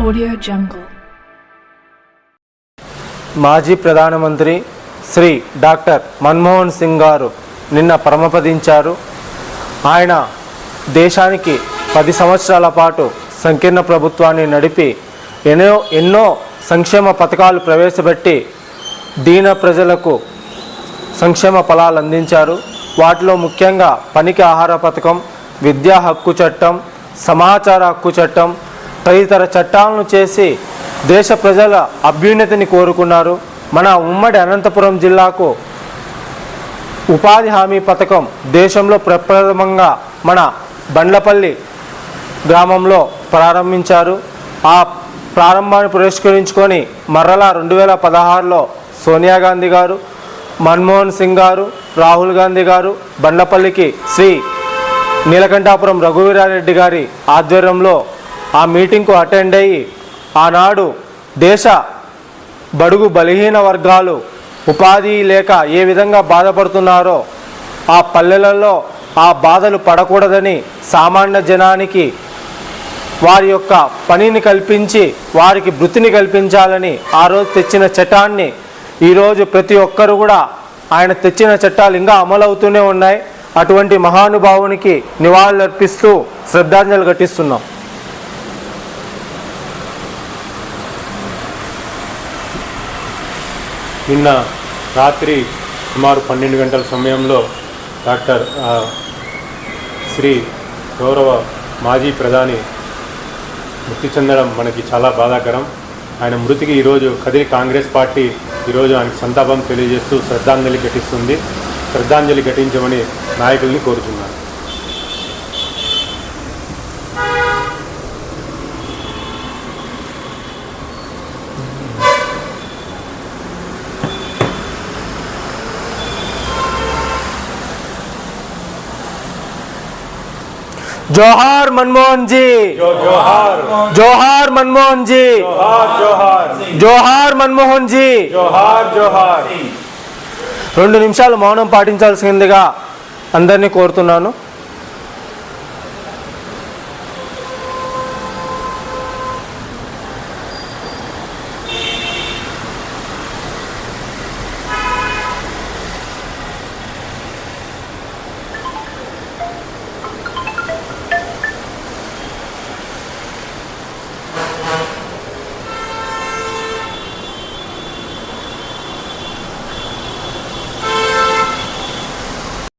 Audio Jungle. మాజీ ప్రధానమంత్రి Shri doctor Manmohan Singh గారు నిన్న పరమపదించారు ఆయన దేశానికి పది సంవత్సరాల పాటు సంకీర్ణ ప్రభుత్వాన్ని నడిపి ఎన్నో ఎన్నో సంక్షేమ పథకాలు ప్రవేశపెట్టి దీన ప్రజలకు సంక్షేమ ఫలాలు అందించారు వాటిలో ముఖ్యంగా పనికి ఆహార పథకం విద్యా హక్కు చట్టం సమాచార హక్కు చట్టం తదితర చట్టాలను చేసి దేశ ప్రజల అభ్యున్నతిని కోరుకున్నారు. మన ఉమ్మడి అనంతపురం జిల్లాకు ఉపాధి హామీ పథకం దేశంలో ప్రప్రథమంగా మన బండ్లపల్లి గ్రామంలో ప్రారంభించారు. ఆ ప్రారంభాన్ని పురస్కరించుకొని మరలా రెండు వేల పదహారులో సోనియా గాంధీ గారు మన్మోహన్ సింగ్ గారు రాహుల్ గాంధీ గారు బండ్లపల్లికి శ్రీ నీలకంఠాపురం రఘువీరారెడ్డి గారి ఆధ్వర్యంలో ఆ మీటింగ్కు అటెండ్ అయ్యి ఆనాడు దేశ బడుగు బలహీన వర్గాలు ఉపాధి లేక ఏ విధంగా బాధపడుతున్నారో ఆ పల్లెలలో ఆ బాధలు పడకూడదని సామాన్య జనానికి వారి యొక్క పనిని కల్పించి వారికి వృత్తిని కల్పించాలని ఆ రోజు తెచ్చిన చట్టాన్ని ఈరోజు ప్రతి ఒక్కరు కూడా ఆయన తెచ్చిన చట్టాలు ఇంకా అమలవుతూనే ఉన్నాయి. అటువంటి మహానుభావునికి నివాళులర్పిస్తూ శ్రద్ధాంజలి ఘటిస్తున్నాం. నిన్న రాత్రి సుమారు పన్నెండు గంటల సమయంలో డాక్టర్ శ్రీ గౌరవ మాజీ ప్రధాని మృతి చెందడం మనకి చాలా బాధాకరం. ఆయన మృతికి ఈరోజు కదిరి కాంగ్రెస్ పార్టీ ఈరోజు ఆయనకు సంతాపం తెలియజేస్తూ శ్రద్ధాంజలి ఘటిస్తుంది. శ్రద్ధాంజలి ఘటించమని నాయకుల్ని కోరుతున్నాను. జోహార్ మన్మోహన్ జీ. జోహార్. జోహార్ మన్మోహన్ జీ. జోహార్ మన్మోహన్ జీ. జోహార్ జోహార్. రెండు నిమిషాలు మౌనం పాటించాల్సిందిగా అందరినీ కోరుతున్నాను.